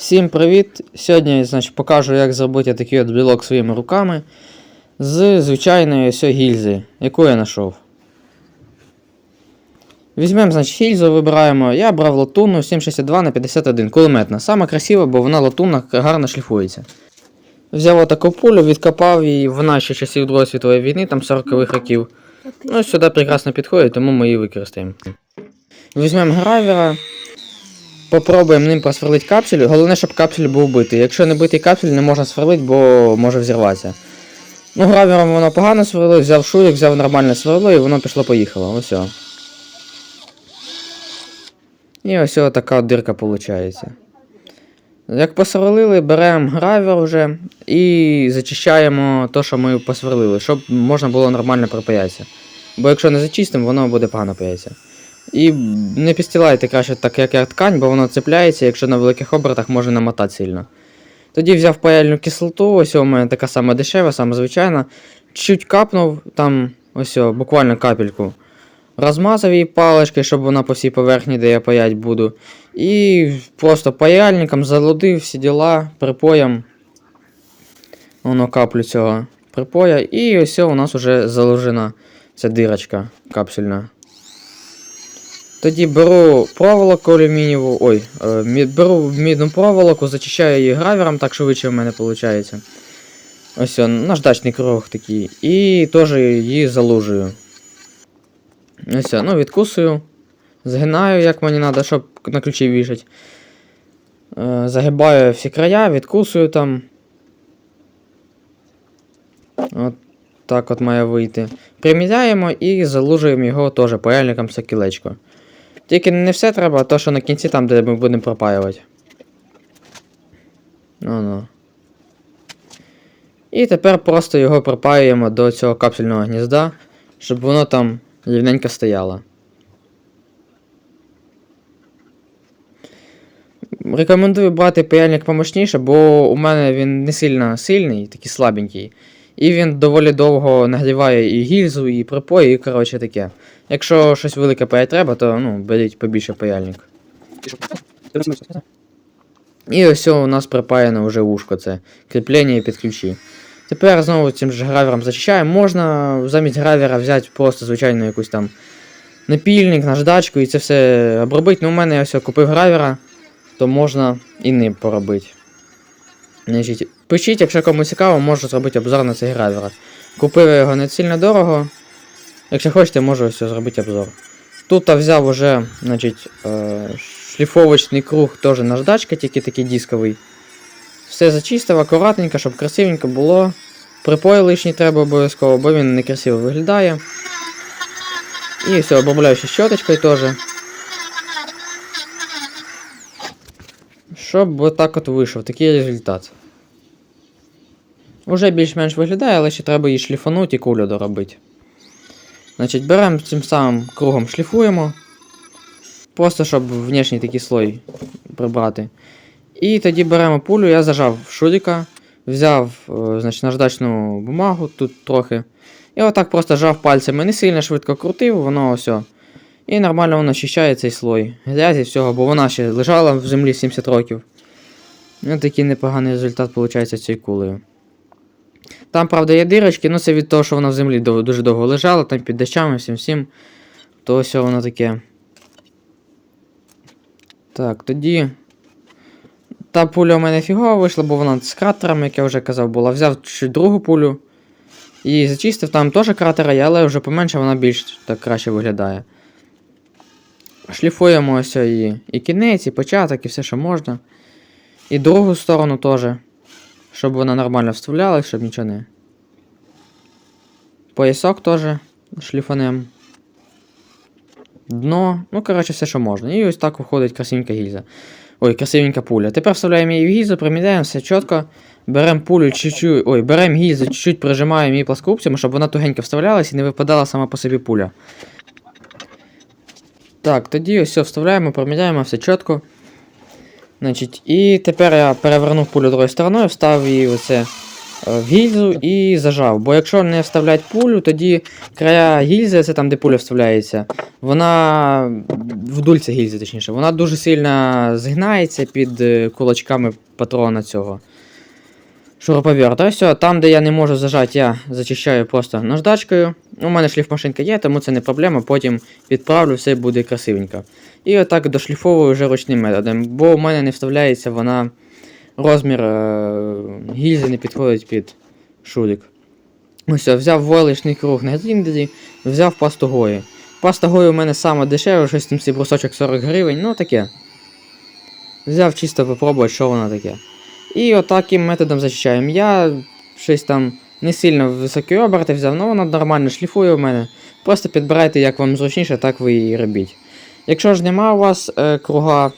Всім привіт! Сьогодні значить, покажу, як зробити такий от білок своїми руками з звичайної гільзи, яку я знайшов. Візьмемо, значить, гільзу, вибираємо. Я брав латунну 762 на 51 кулеметна. Саме красива, бо вона латунна гарно шліфується. Взяв отаку пулю, відкопав її, вона ще часів Другої світової війни, там 40-х років. Ну, сюди прекрасно підходить, тому ми її використаємо. Візьмемо гравера, Попробуємо ним просверлити капсуль. Головне, щоб капсуль був битий. Якщо не битий капсуль, не можна сверлити, бо може взірватися. Ну, гравером воно погано сверло, взяв шурик, взяв нормальне сверло і воно пішло-поїхало. Ось. І ось така дирка виходить. Як посверлили, беремо гравер вже і зачищаємо те, що ми посверлили, щоб можна було нормально припаятися. Бо якщо не зачистимо, воно буде погано паятися. І не підстилайте краще так, як я ткань, бо воно цепляється, якщо на великих обертах може намотати сильно. Тоді взяв паяльну кислоту, ось у мене така сама дешева, сама звичайна. Чуть капнув, там ось о, буквально капельку. Розмазав її паличкою, щоб вона по всій поверхні, де я паять буду. І просто паяльником залудив всі діла, припоєм. Воно каплю цього припоя. І ось у нас вже заложена ця дирочка капсульна. Тоді беру проволоку алюмінієву, ой, е, беру мідну проволоку, зачищаю її гравером, так швидше в мене виходить. Ось он, наждачний круг такий. І теж її залужую. Ось, ну, відкусую. Згинаю, як мені треба, щоб на ключі вішать. Е, загибаю всі края, відкусую там. От так от має вийти. Приміряємо і залужуємо його теж паяльником все кілечко. Тільки не все треба, а то, що на кінці там, де ми будемо пропаювати. Ну ну. І тепер просто його пропаюємо до цього капсульного гнізда, щоб воно там рівненько стояло. Рекомендую брати паяльник помощніше, бо у мене він не сильно сильний, такий слабенький. І він доволі довго нагріває і гільзу, і припої, і коротше таке. Якщо щось велике паять треба, то ну, беріть побільше паяльник. І ось у нас припаяно вже ушко, це кріплення і під ключі. Тепер знову цим же гравером зачищаємо. Можна замість гравера взяти просто звичайну якусь там напільник, наждачку і це все обробити. Ну, у мене я ось купив гравера, то можна і ним поробити. Значить, пишіть, якщо комусь цікаво, можу зробити обзор на цей гравер. Купив його не сильно дорого. Якщо хочете, можу ось зробити обзор. Тут я взяв уже, значить, е, шліфовочний круг, теж наждачка, тільки такий дисковий. Все зачистив акуратненько, щоб красивенько було. Припой лишній треба обов'язково, бо він некрасиво виглядає. І все, обробляю ще щоточкою теж. Щоб отак от вийшов, такий результат. Уже більш-менш виглядає, але ще треба її шліфанути і кулю доробити. Значить, беремо цим самим кругом шліфуємо. Просто щоб внешній такий слой прибрати. І тоді беремо пулю, я зажав шурика, взяв е, значить, наждачну бумагу тут трохи. І отак просто жав пальцями, не сильно швидко крутив, воно ось. І нормально воно очищає цей слой. Грязі всього, бо вона ще лежала в землі 70 років. Ну, такий непоганий результат виходить цією кулею. Там, правда, є дирочки, ну це від того, що вона в землі дуже довго лежала, там під дощами, всім всім. То ось воно таке. Так, тоді. Та пуля у мене фігова вийшла, бо вона з кратером, як я вже казав, була. Взяв чуть другу пулю. І зачистив, там теж кратера але вже поменше вона більш так краще виглядає. Шліфуємо ось і, і кінець, і початок, і все, що можна. І другу сторону теж. Щоб вона нормально вставлялась, щоб нічого не. Поясок теж шліфанем. Дно. Ну, коротше, все, що можна. І ось так виходить красивенька гільза. Ой, красивенька пуля. Тепер вставляємо її в гільзу, приміряємо все чітко. Беремо пулю чуть-чуть. Ой, беремо гільзу, чуть-чуть прижимаємо її плоскопцями, щоб вона тугенько вставлялась і не випадала сама по собі пуля. Так, тоді ось все вставляємо, проміряємо все чітко. Значить, і тепер я перевернув пулю другою стороною, встав її оце в гільзу і зажав. Бо якщо не вставлять пулю, тоді края гільзи, це там, де пуля вставляється, вона вдульця гільзи, точніше, вона дуже сильно згинається під е, кулачками патрона цього. Шуруповерта. Все, там, де я не можу зажати, я зачищаю просто наждачкою. У мене шліфмашинка є, тому це не проблема. Потім відправлю, все буде красивенько. І отак дошліфовую вже ручним методом, бо у мене не вставляється вона. Розмір е- гільзи не підходить під шурик. Ось, взяв войличний круг на Тіндері, взяв пасту Гої. Паста Гої у мене саме дешева, щось там цей брусочок 40 гривень, ну таке. Взяв чисто попробувати, що воно таке. І отаким методом зачищаємо. Я щось там не сильно високі оберти взяв, але воно нормально шліфує у мене. Просто підбирайте, як вам зручніше, так ви і робіть. Якщо ж нема у вас е, круга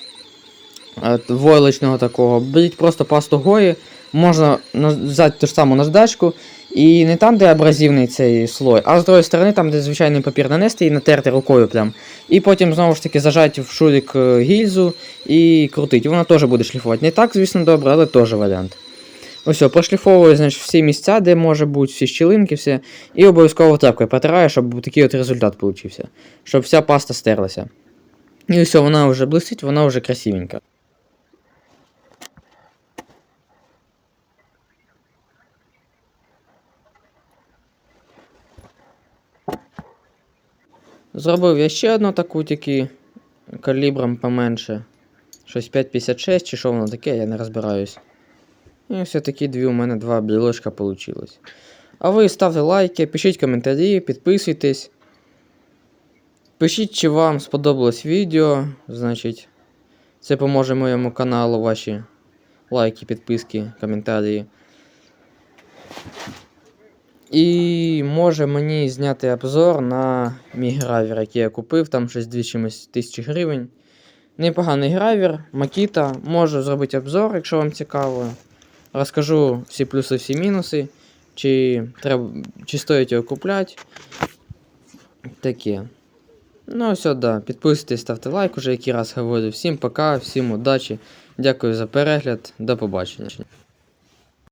е, войлочного такого, беріть просто пасту гої, можна взяти ту ж саму наждачку, і не там, де абразивний цей слой, а з другої сторони, там, де звичайний папір нанести і натерти рукою прям. І потім знову ж таки зажати в шурик е, гільзу і крутити. Воно теж буде шліфувати. Не так, звісно, добре, але теж варіант. Ось, все, прошліфовую, значить, всі місця, де може бути, всі щілинки, все. І обов'язково тряпкою протираю, щоб такий от результат получився. Щоб вся паста стерлася. І все, вона вже блистить, вона вже красивенька. Зробив я ще одну таку тільки калібром поменше. Щось 5,56 чи що воно таке, я не розбираюсь. І все таки дві у мене два брілочка вийшло. А ви ставте лайки, пишіть коментарі, підписуйтесь. Пишіть, чи вам сподобалось відео. Значить, це поможе моєму каналу ваші лайки, підписки, коментарі. І може мені зняти обзор на мій гравір, який я купив, там щось 2 чимось тисячі гривень. Непоганий гравір, Макіта. Можу зробити обзор, якщо вам цікаво. Розкажу всі плюси, всі мінуси, чи, треба, чи стоїть його купляти. Таке. Ну, все, да. Підписуйтесь, ставте лайк, уже який раз говорю. Всім пока, всім удачі. Дякую за перегляд. До побачення.